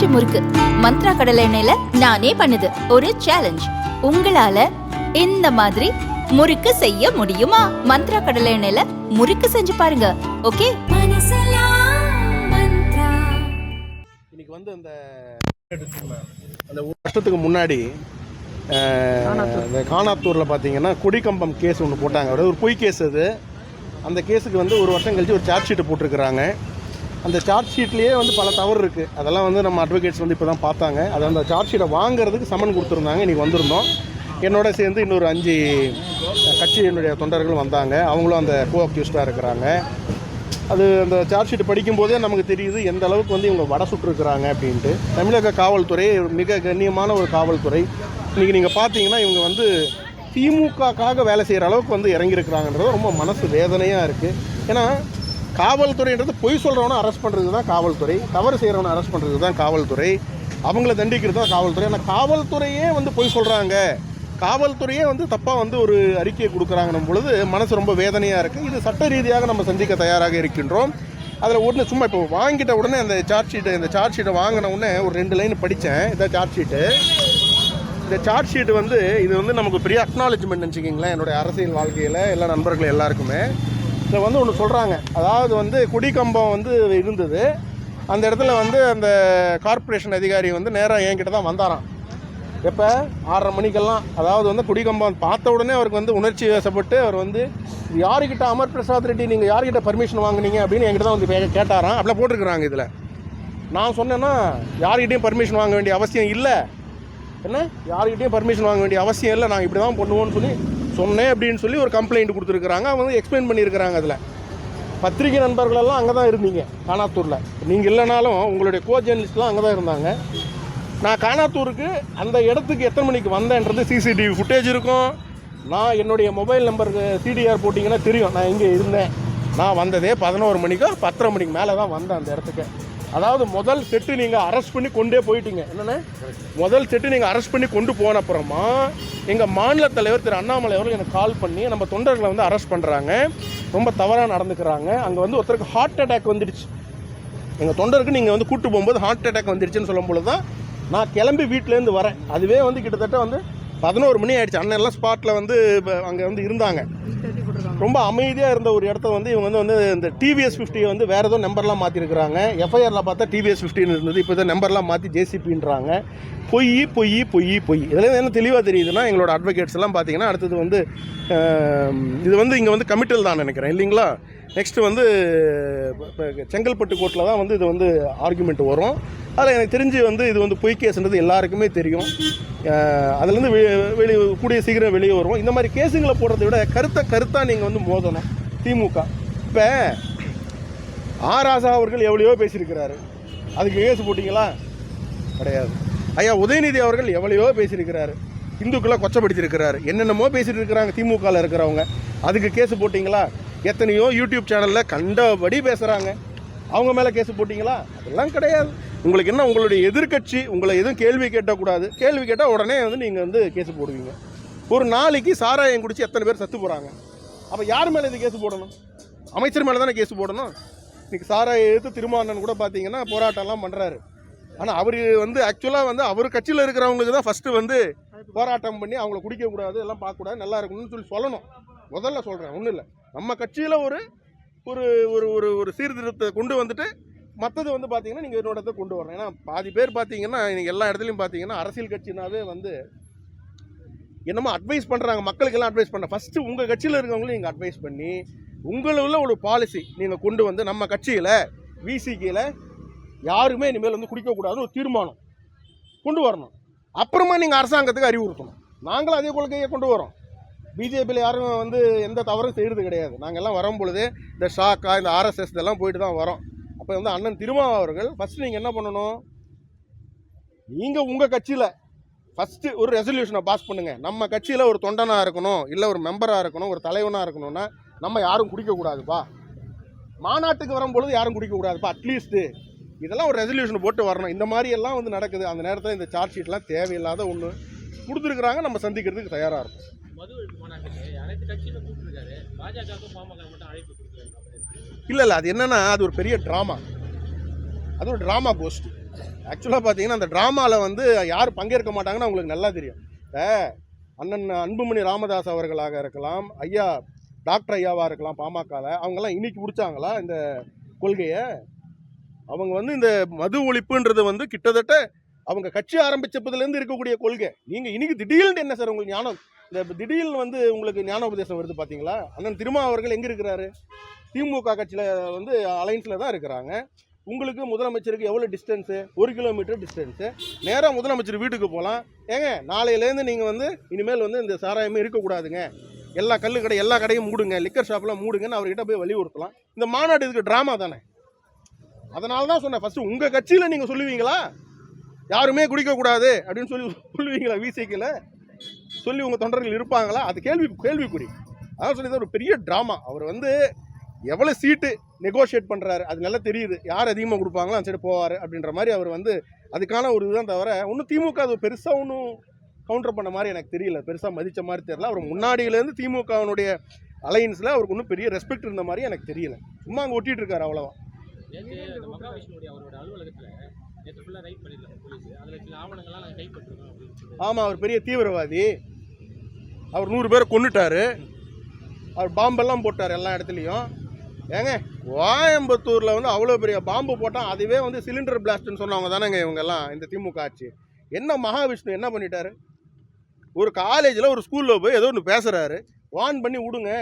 பஞ்சு முறுக்கு. மந்த்ரா கடலை எண்ணெயில நானே பண்ணுது. ஒரு சேலஞ்ச் உங்களால இந்த மாதிரி முறுக்கு செய்ய முடியுமா? மந்த்ரா கடலை எண்ணெயில முறுக்கு செஞ்சு பாருங்க. ஓகே? இன்னைக்கு வந்து அந்த அந்த ஒரு வருஷத்துக்கு முன்னாடி இந்த காணாத்தூரில் பார்த்தீங்கன்னா கொடிக்கம்பம் கேஸ் ஒன்று போட்டாங்க. ஒரு பொய் கேஸ் அது. அந்த கேஸுக்கு வந்து ஒரு வருஷம் கழிச்சு ஒரு சார்ஜ் ஷீட்டு போட்டிருக்கிறாங்க. அந்த சார்ஜ் ஷீட்லேயே வந்து பல தவறு இருக்குது அதெல்லாம் வந்து நம்ம அட்வொகேட்ஸ் வந்து இப்போ தான் பார்த்தாங்க. அது அந்த சார்ஜ் ஷீட்டை வாங்குறதுக்கு சமன் கொடுத்துருந்தாங்க. இன்றைக்கி வந்திருந்தோம். என்னோட சேர்ந்து இன்னொரு அஞ்சு கட்சியினுடைய தொண்டர்கள் வந்தாங்க. அவங்களும் அந்த கோ அக்யூஸ்டாக இருக்கிறாங்க. அது அந்த சார்ஜ் ஷீட் படிக்கும்போதே நமக்கு தெரியுது எந்த அளவுக்கு வந்து இவங்க வட சுட்டுருக்குறாங்க அப்படின்ட்டு. தமிழக காவல்துறை மிக கண்ணியமான ஒரு காவல்துறை. இன்றைக்கி நீங்கள் பார்த்தீங்கன்னா இவங்க வந்து திமுகக்காக வேலை செய்கிற அளவுக்கு வந்து இறங்கியிருக்கிறாங்கன்றது ரொம்ப மனசு வேதனையாக இருக்குது ஏன்னா காவல்துறைன்றது பொய் சொல்கிறவனை அரெஸ்ட் பண்ணுறது தான் காவல்துறை தவறு செய்கிறவனை அரெஸ்ட் பண்ணுறது தான் காவல்துறை. அவங்கள தண்டிக்கிறது தான் காவல்துறை. ஆனால் காவல்துறையே வந்து பொய் சொல்கிறாங்க காவல்துறையே வந்து தப்பாக வந்து ஒரு அறிக்கையை கொடுக்குறாங்கன்னும் பொழுது மனசு ரொம்ப வேதனையாக இருக்குது இது சட்ட ரீதியாக நம்ம சந்திக்க தயாராக இருக்கின்றோம். அதில் உடனே சும்மா இப்போ வாங்கிட்ட உடனே அந்த சார்ஜ் ஷீட்டை இந்த சார்ஜ் ஷீட்டை வாங்கின உடனே ஒரு ரெண்டு லைன் படித்தேன் இந்த சார்ஜ் ஷீட்டு இந்த சார்ஜ் ஷீட்டு வந்து இது வந்து நமக்கு பெரிய அக்னாலஜ்மெண்ட் நினச்சிக்கிங்களேன் என்னுடைய அரசியல் வாழ்க்கையில் எல்லா நண்பர்கள் எல்லாருக்குமே. இதில் வந்து ஒன்று சொல்கிறாங்க அதாவது வந்து குடிக்கம்பம் வந்து இருந்தது. அந்த இடத்துல வந்து அந்த கார்ப்பரேஷன் அதிகாரி வந்து நேராக என்கிட்ட தான் வந்தாராம். எப்போ? ஆறரை மணிக்கெல்லாம். அதாவது வந்து குடிக்கம்பம் பார்த்த உடனே அவருக்கு வந்து உணர்ச்சி வசப்பட்டு அவர் வந்து இது யாருக்கிட்ட அமர் பிரசாத் ரெட்டி நீங்கள் யார்கிட்ட பர்மிஷன் வாங்குனீங்க அப்படின்னு என்கிட்ட தான் வந்து கேட்டாராம். அப்படிலாம் போட்டிருக்கிறாங்க இதில். நான் சொன்னேன்னா யார்கிட்டையும் பர்மிஷன் வாங்க வேண்டிய அவசியம் இல்லை. என்ன? யார்கிட்டையும் பர்மிஷன் வாங்க வேண்டிய அவசியம் இல்லை. நாங்கள் இப்படி தான் பண்ணுவோம்னு சொல்லி சொன்னேன் அப்படின்னு சொல்லி ஒரு கம்ப்ளைண்ட் கொடுத்துருக்குறாங்க. அவங்க வந்து எக்ஸ்பிளைன் பண்ணியிருக்கிறாங்க அதில். பத்திரிகை நண்பர்களெல்லாம் அங்கே தான் இருந்தீங்க காணாத்தூரில். நீங்கள் இல்லைனாலும் உங்களுடைய கோ ஜேர்னலிஸ்ட்லாம் அங்கே தான் இருந்தாங்க. நான் காணாத்தூருக்கு அந்த இடத்துக்கு எத்தனை மணிக்கு வந்தேன்றது சிசிடிவி ஃபுட்டேஜ் இருக்கும். நான் என்னுடைய மொபைல் நம்பருக்கு சிடிஆர் போட்டிங்கன்னா தெரியும். நான் எங்கே இருந்தேன். நான் வந்ததே பதினோரு மணிக்கோ பத்தரை மணிக்கு மேலே தான் வந்தேன் அந்த இடத்துக்கு. அதாவது முதல் செட்டு நீங்கள் அரெஸ்ட் பண்ணி கொண்டே போயிட்டீங்க. என்னென்ன முதல் செட்டு நீங்கள் அரெஸ்ட் பண்ணி கொண்டு போன அப்புறமா எங்கள் மாநில தலைவர் திரு அண்ணாமலை அவர்கள் எனக்கு கால் பண்ணி நம்ம தொண்டர்களை வந்து அரெஸ்ட் பண்ணுறாங்க ரொம்ப தவறாக நடந்துக்கிறாங்க. அங்கே வந்து ஒருத்தருக்கு ஹார்ட் அட்டாக் வந்துடுச்சு. எங்கள் தொண்டருக்கு நீங்கள் வந்து கூட்டு போகும்போது ஹார்ட் அட்டாக் வந்துடுச்சுன்னு சொல்லும் பொழுது தான் நான் கிளம்பி வீட்டிலேருந்து வரேன். அதுவே வந்து கிட்டத்தட்ட வந்து பதினோரு மணி ஆயிடுச்சு. அண்ணன் எல்லாம் ஸ்பாட்டில் வந்து அங்கே வந்து இருந்தாங்க. ரொம்ப அமைதியாக இருந்த ஒரு இடத்த வந்து இவங்க வந்து வந்து இந்த டிவிஎஸ் ஃபிஃப்டியை வந்து வேறு ஏதோ நம்பர்லாம் மாற்றிருக்கிறாங்க எஃப்ஐஆரில் பார்த்தா டிவிஎஸ் ஃபிஃப்டின்னு இருந்தது. இப்போ தான் நம்பர்லாம் மாற்றி ஜேசிபின்றாங்க பொய் பொய் பொய் பொய். இதில் என்ன தெளிவாக தெரியுதுன்னா எங்களோட அட்வொகேட்ஸ் எல்லாம் பார்த்தீங்கன்னா அடுத்தது வந்து இது வந்து இங்கே வந்து கமிட்டல் தான் நினைக்கிறேன். இல்லைங்களா? நெக்ஸ்ட் வந்து செங்கல்பட்டு கோர்ட்டில் தான் வந்து இது வந்து ஆர்குமெண்ட் வரும். அதில் எனக்கு தெரிஞ்சு வந்து இது வந்து பொய் கேஸ்ன்றது எல்லாருக்குமே தெரியும். அதுலேருந்து வெ வெளியே கூடிய சீக்கிரம் வெளியே வரும் இந்த மாதிரி கேஸுங்களை போடுறதை விட கருத்தை கருத்தாக நீங்கள் வந்து மோதணும் திமுக. இப்போ ஆராசா அவர்கள் எவ்வளையோ பேசியிருக்கிறாரு. அதுக்கு கேஸ் போட்டிங்களா? கிடையாது. ஐயா உதயநிதி அவர்கள் எவ்வளையோ பேசியிருக்கிறாரு. இந்துக்களை கொச்சப்படுத்தியிருக்கிறாரு. என்னென்னமோ பேசிட்டு இருக்கிறாங்க திமுகவில் இருக்கிறவங்க. அதுக்கு கேஸ் போட்டிங்களா? எத்தனையோ யூடியூப் சேனலில் கண்டபடி பேசுகிறாங்க அவங்க மேலே கேஸ் போட்டிங்களா? அதெல்லாம் கிடையாது. உங்களுக்கு என்ன உங்களுடைய எதிர்க்கட்சி உங்களை எதுவும் கேள்வி கேட்டக்கூடாது. கேள்வி கேட்டால் உடனே வந்து நீங்கள் வந்து கேஸ் போடுவீங்க. ஒரு நாளைக்கு சாராயம் குடிச்சு எத்தனை பேர் சத்து போகிறாங்க அப்போ யார் மேலே இது கேஸ் போடணும்? அமைச்சர் மேலே தானே கேஸ் போடணும்? இன்றைக்கி சாராயை எடுத்து திருமாவளவன் கூட பார்த்தீங்கன்னா போராட்டம்லாம் பண்ணுறாரு ஆனால் அவர் வந்து ஆக்சுவலாக வந்து அவர் கட்சியில் இருக்கிறவங்களுக்கு தான் ஃபஸ்ட்டு வந்து போராட்டம் பண்ணி அவங்கள குடிக்கக்கூடாது எல்லாம் பார்க்கக்கூடாது நல்லா இருக்கணும்னு சொல்லி சொல்லணும். முதல்ல சொல்கிறேன் ஒன்றும் இல்லை. நம்ம கட்சியில் ஒரு ஒரு ஒரு ஒரு ஒரு சீர்திருத்தத்தை கொண்டு வந்துட்டு மற்றது வந்து பார்த்தீங்கன்னா நீங்கள் இன்னொரு இடத்த கொண்டு வரணும். ஏன்னா பாதி பேர் பார்த்தீங்கன்னா நீங்கள் எல்லா இடத்துலையும் பார்த்தீங்கன்னா அரசியல் கட்சினாவே வந்து என்னமோ அட்வைஸ் பண்ணுறாங்க மக்களுக்கெல்லாம் அட்வைஸ் பண்ண. ஃபஸ்ட்டு உங்கள் கட்சியில் இருக்கவங்களும் நீங்கள் அட்வைஸ் பண்ணி உங்களுள்ள ஒரு பாலிசி நீங்கள் கொண்டு வந்து நம்ம கட்சியில் விசிக்கியில் யாருமே இனிமேல் வந்து குடிக்கக்கூடாதுன்னு ஒரு தீர்மானம் கொண்டு வரணும். அப்புறமா நீங்கள் அரசாங்கத்துக்கு அறிவுறுத்தணும். நாங்களும் அதே கொள்கையை கொண்டு வரோம். பிஜேபியில் யாரும் வந்து எந்த தவறும் செய்கிறது கிடையாது. நாங்கள் எல்லாம் வரும் பொழுது இந்த ஷாக்கா இந்த ஆர்எஸ்எஸ் இதெல்லாம் போயிட்டு தான் வரோம். அப்போ வந்து அண்ணன் திருமாவா அவர்கள் ஃபஸ்ட்டு நீங்கள் என்ன பண்ணணும்? நீங்கள் உங்கள் கட்சியில் ஃபஸ்ட்டு ஒரு ரெசல்யூஷனை பாஸ் பண்ணுங்கள் நம்ம கட்சியில் ஒரு தொண்டனாக இருக்கணும் இல்லை ஒரு மெம்பராக இருக்கணும் ஒரு தலைவனாக இருக்கணும்னா நம்ம யாரும் குடிக்கக்கூடாதுப்பா. மாநாட்டுக்கு வரும்பொழுது யாரும் குடிக்கக்கூடாதுப்பா அட்லீஸ்ட்டு இதெல்லாம் ஒரு ரெசல்யூஷன் போட்டு வரணும். இந்த மாதிரி எல்லாம் வந்து நடக்குது. அந்த நேரத்தில் இந்த சார்ஜ் ஷீட்லாம் தேவையில்லாத ஒன்று கொடுத்துருக்குறாங்க. நம்ம சந்திக்கிறதுக்கு தயாராக இருக்கும். இல்லை இல்லை. அது என்னன்னா அது ஒரு பெரிய ட்ராமா அது ஒரு ட்ராமா கோஷ்டி ஆக்சுவலாக பார்த்தீங்கன்னா அந்த ட்ராமாவில் வந்து யார் பங்கேற்க மாட்டாங்கன்னு உங்களுக்கு நல்லா தெரியும். அண்ணன் அன்புமணி ராமதாஸ் அவர்களாக இருக்கலாம் ஐயா டாக்டர் ஐயாவாக இருக்கலாம் பாமகவில் அவங்கெல்லாம் இன்னைக்கு பிடிச்சாங்களா இந்த கொள்கையை? அவங்க வந்து இந்த மது ஒழிப்புன்றது வந்து கிட்டத்தட்ட அவங்க கட்சி ஆரம்பிச்சப்பதுலேருந்து இருக்கக்கூடிய கொள்கை. நீங்கள் இன்னைக்கு திடீர்னு என்ன சார் உங்களுக்கு ஞானம்? இந்த திடீர்னு வந்து உங்களுக்கு ஞானோபதேசம் வருது பார்த்தீங்களா அண்ணன் திருமா அவர்கள் எங்கே இருக்கிறாரு? திமுக கட்சியில் வந்து அலைன்ஸில் தான் இருக்கிறாங்க. உங்களுக்கு முதலமைச்சருக்கு எவ்வளோ டிஸ்டன்ஸு ஒரு கிலோமீட்டர் டிஸ்டன்ஸு நேராக முதலமைச்சர் வீட்டுக்கு போகலாம் ஏங்க நாளையிலேருந்து நீங்கள் வந்து இனிமேல் வந்து இந்த சாராயமே இருக்கக்கூடாதுங்க. எல்லா கல் கடை எல்லா கடையும் மூடுங்க. லிக்கர் ஷாப்லாம் மூடுங்கன்னு அவர்கிட்ட போய் வலியுறுத்தலாம். இந்த மாநாடு இதுக்கு ட்ராமா தானே? அதனால தான் சொன்னேன். ஃபஸ்ட்டு உங்கள் கட்சியில் நீங்கள் சொல்லுவீங்களா? யாருமே குடிக்கக்கூடாது அப்படின்னு சொல்லி சொல்லுவீங்களா விசிக்கில் சொல்லி உங்கள் தொண்டர்கள் இருப்பாங்களா? அது கேள்வி கேள்விக்குறி. அதான் சொல்லி ஒரு பெரிய ட்ராமா அவர் வந்து எவ்வளோ சீட்டு நெகோஷியேட் பண்ணுறாரு அது நல்லா தெரியுது. யார் அதிகமாக கொடுப்பாங்களோ அந்த சைடு போவார் அப்படின்ற மாதிரி அவர் வந்து அதுக்கான ஒரு இதுதான் தவிர ஒன்றும் திமுக அது பெருசாக ஒன்றும் கவுண்டர் பண்ண மாதிரி எனக்கு தெரியல. பெருசாக மதித்த மாதிரி தெரியல. அவர் முன்னாடியிலேருந்து திமுகவினுடைய அலையன்ஸில் அவருக்கு ஒன்றும் பெரிய ரெஸ்பெக்ட் இருந்த மாதிரி எனக்கு தெரியல. சும்மா அங்கே ஒட்டிட்டு இருக்காரு அவ்வளோதான் ஆமாம் அவர் பெரிய தீவிரவாதி. அவர் நூறு பேரை கொன்னுட்டாரு. அவர் பாம்பெல்லாம் போட்டார் எல்லா இடத்துலையும். ஏங்க கோயம்புத்தூரில் வந்து அவ்வளோ பெரிய பாம்பு போட்டால் அதுவே வந்து சிலிண்டர் பிளாஸ்ட்னு சொன்னவங்க தானேங்க இவங்கெல்லாம் இந்த திமுக ஆட்சி. என்ன மகாவிஷ்ணு என்ன பண்ணிட்டாரு? ஒரு காலேஜில் ஒரு ஸ்கூலில் போய் ஏதோ ஒன்று பேசுகிறாரு வான் பண்ணி விடுங்க.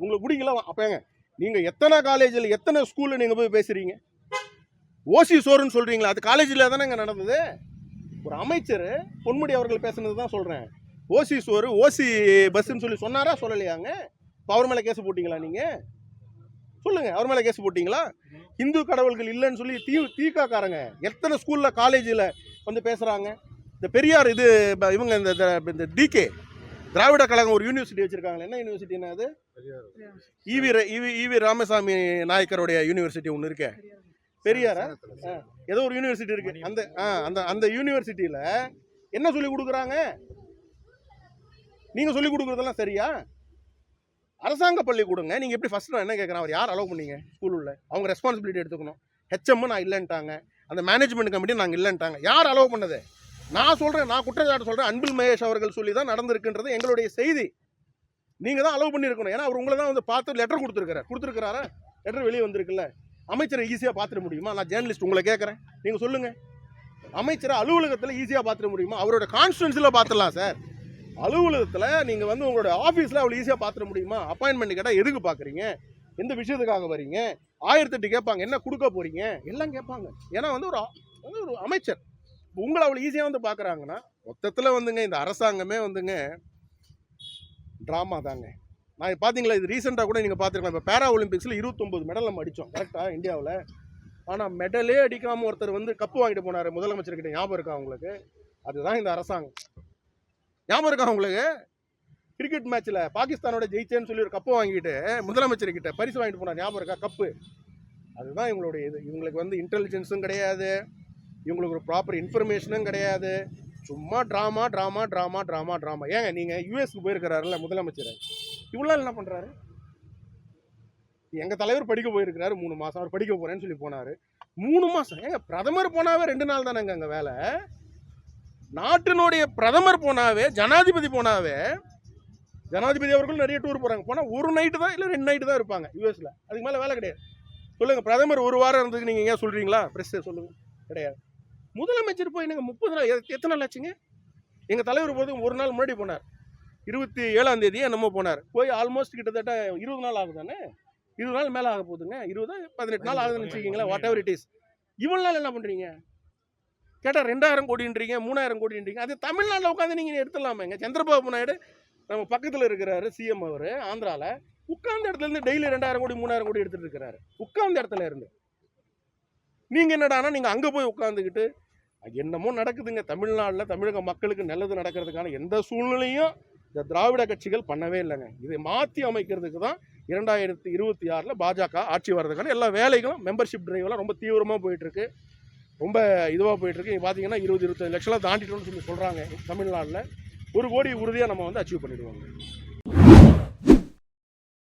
உங்களை பிடிக்கல அப்போங்க நீங்கள் எத்தனை காலேஜில் எத்தனை ஸ்கூலில் நீங்கள் போய் பேசுகிறீங்க ஓசி சோறுன்னு சொல்கிறீங்களா அது காலேஜில் தானேங்க நடந்தது. ஒரு அமைச்சர் பொன்முடி அவர்கள் பேசுனது தான் சொல்கிறேன் ஓசி சோறு ஓசி பஸ்ஸுன்னு சொல்லி சொன்னாரா சொல்லலையாங்க? இப்போ அவர் மேலே கேஸ் போட்டிங்களா நீங்கள் சொல்லுங்க அவர் மேலே கேஸ் போட்டிங்களா? இந்து கடவுள்கள் இல்லைன்னு சொல்லி தீ தீக்காக்காரங்க. எத்தனை ஸ்கூலில் காலேஜில் வந்து பேசுகிறாங்க இந்த பெரியார் இது இவங்க இந்த இந்த- டிகே திராவிட கழகம் ஒரு யூனிவர்சிட்டி வச்சுருக்காங்களே. என்ன யூனிவர்சிட்டினா அது? ஈவி ர- E V E V Ramasamy நாயக்கருடைய university ஒன்று இருக்கே. பெரியாரா? ஏதோ ஒரு யூனிவர்சிட்டி இருக்கு. அந்த ஆ அந்த அந்த யூனிவர்சிட்டியில் என்ன சொல்லி கொடுக்குறாங்க? நீங்கள் சொல்லி கொடுக்குறதெல்லாம் சரியா? அரசாங்க பள்ளி கொடுங்க. நீங்கள் எப்படி ஃபர்ஸ்ட் நான் என்ன கேட்குறேன் அவர் யார் அலோவ் பண்ணீங்க? ஸ்கூல் உள்ள. அவங்க ரெஸ்பான்சிபிலிட்டி எடுத்துக்கணும். ஹெச்எம் நான் இல்லைன்ட்டாங்க. அந்த மேனேஜ்மெண்ட் கமிட்டி நாங்கள் இல்லைன்ட்டாங்க. யார் அலோவ் பண்ணது? நான் சொல்கிறேன் நான் குற்றச்சாட்டு சொல்கிறேன் அன்பில் மகேஷ் அவர்கள் சொல்லி தான் நடந்திருக்குன்றது எங்களுடைய செய்தி. நீங்கள் தான் அலோவ் பண்ணியிருக்கணும். ஏன்னா அவர் உங்களை தான் வந்து பார்த்து லெட்டர் கொடுத்துருக்காரு கொடுத்துருக்கிறாரா? லெட்டர் வெளியே வந்திருக்குல்ல. அமைச்சரை ஈஸியாக பார்த்துட முடியுமா? நான் ஜேர்னலிஸ்ட் உங்களை கேட்குறேன் நீங்கள் சொல்லுங்கள் அமைச்சரை அலுவலகத்தில் ஈஸியாக பார்த்துட முடியுமா? அவரோட கான்ஸ்டுவன்சியில் பார்த்துடலாம் சார் அலுவலகத்தில் நீங்கள் வந்து உங்களோட ஆஃபீஸில் அவ்வளோ ஈஸியாக பார்த்துட முடியுமா? அப்பாயின்மெண்ட் கேட்டால் எதுக்கு பார்க்குறீங்க எந்த விஷயத்துக்காக வரீங்க ஆயிரத்தெட்டு கேட்பாங்க என்ன கொடுக்க போகிறீங்க எல்லாம் கேட்பாங்க. ஏன்னா வந்து ஒரு வந்து ஒரு அமைச்சர். உங்களை அவ்வளோ ஈஸியாக வந்து பார்க்குறாங்கன்னா மொத்தத்தில் வந்துங்க இந்த அரசாங்கமே வந்துங்க ட்ராமா தாங்க. நான் பார்த்தீங்களா இது ரீசெண்டாக கூட நீங்கள் பார்த்துருக்கலாம் இப்போ பேரா ஒலிம்பிக்ஸில் இருபத்தொம்பது மெடல் நம்ம அடித்தோம் கரெக்டாக இந்தியாவில். ஆனால் மெடலே அடிக்காமல் ஒருத்தர் வந்து கப்பு வாங்கிட்டு போனார் முதலமைச்சர்கிட்ட ஞாபகம் இருக்கா உங்களுக்கு? அதுதான் இந்த அரசாங்கம். ஞாபகம் இருக்கா உங்களுக்கு? கிரிக்கெட் மேட்ச்சில் பாகிஸ்தானோட ஜெயிச்சேன்னு சொல்லி ஒரு கப்பு வாங்கிட்டு முதலமைச்சர் கிட்ட பரிசு வாங்கிட்டு போனார். ஞாபகம் இருக்கா கப்பு அதுதான் இவங்களுடைய இது. இவங்களுக்கு வந்து இன்டெலிஜென்ஸும் கிடையாது. இவங்களுக்கு ஒரு ப்ராப்பர் இன்ஃபர்மேஷனும் கிடையாது. சும்மா drama drama drama drama drama ஏங்க நீங்கள் யூஎஸ்க்கு போயிருக்கிறாருல்ல முதலமைச்சர். இவ்வளோ என்ன பண்ணுறாரு எங்கள் தலைவர் படிக்க போயிருக்கிறாரு. மூணு மாதம் அவர் படிக்க போகிறேன்னு சொல்லி போனார். மூணு மாதம் ஏங்க பிரதமர் போனாவே ரெண்டு நாள் தானேங்க அங்கே வேலை? நாட்டினுடைய பிரதமர் போனாவே ஜனாதிபதி போனாவே ஜனாதிபதி அவர்கள் நிறைய டூர் போகிறாங்க போனால் ஒரு நைட்டு தான் இல்லை ரெண்டு நைட்டு தான் இருப்பாங்க யூஎஸில் அதுக்கு மேலே வேலை கிடையாது. சொல்லுங்கள் பிரதமர் ஒரு வாரம் இருந்ததுக்கு நீங்கள் ஏன் சொல்கிறீங்களா ப்ரெஸ் சொல்லுங்கள் கிடையாது. முதலமைச்சர் போய் நீங்கள் முப்பது நாள் எத்தனை நாள் ஆச்சுங்க? எங்கள் தலைவர் போகிறதுக்கு ஒரு நாள் முன்னாடி போனார். இருபத்தி ஏழாம் தேதி என்னமோ போனார். போய் ஆல்மோஸ்ட் கிட்டத்தட்ட இருபது நாள் ஆகுதானே? இருபது நாள் மேலே ஆக போகுதுங்க. இருபது பதினெட்டு நாள் ஆகுதுன்னு வச்சுக்கிங்களா வாட் எவர் இட் இஸ் இவ்வளோ நாள் என்ன பண்ணுறீங்க கேட்டால் ரெண்டாயிரம் கோடின்றீங்க மூணாயிரம் கோடின்றீங்க. அது தமிழ்நாட்டில் உட்காந்து நீங்கள் எடுத்துடலாமேங்க சந்திரபாபு நாயுடு நம்ம பக்கத்தில் இருக்கிறாரு சிஎம் அவர் ஆந்திராவில் உட்கார்ந்த இடத்துல இருந்து டெய்லி ரெண்டாயிரம் கோடி மூணாயிரம் கோடி எடுத்துகிட்டு இருக்கிறாரு. உட்கார்ந்த இடத்துல இருந்து. நீங்கள் என்னடானா நீங்கள் அங்கே போய் உட்காந்துக்கிட்டு என்னமோ நடக்குதுங்க. தமிழ்நாட்டில் தமிழக மக்களுக்கு நல்லது நடக்கிறதுக்கான எந்த சூழ்நிலையும் இந்த திராவிட கட்சிகள் பண்ணவே இல்லைங்க. இதை மாற்றி அமைக்கிறதுக்கு தான் இரண்டாயிரத்தி இருபத்தி ஆறில் பாஜக ஆட்சி வர்றதுக்கான எல்லா வேலைகளும் மெம்பர்ஷிப் டிரைவெலாம் ரொம்ப தீவிரமாக போயிட்டுருக்கு ரொம்ப இதுவாக போயிட்டுருக்கு. பார்த்தீங்கன்னா இருபது இருபத்தஞ்சு லட்சம்லாம் தாண்டிட்டோம்னு சொல்லி சொல்கிறாங்க தமிழ்நாட்டில். ஒரு கோடி உறுதியாக நம்ம வந்து அச்சீவ் பண்ணிடுவாங்க.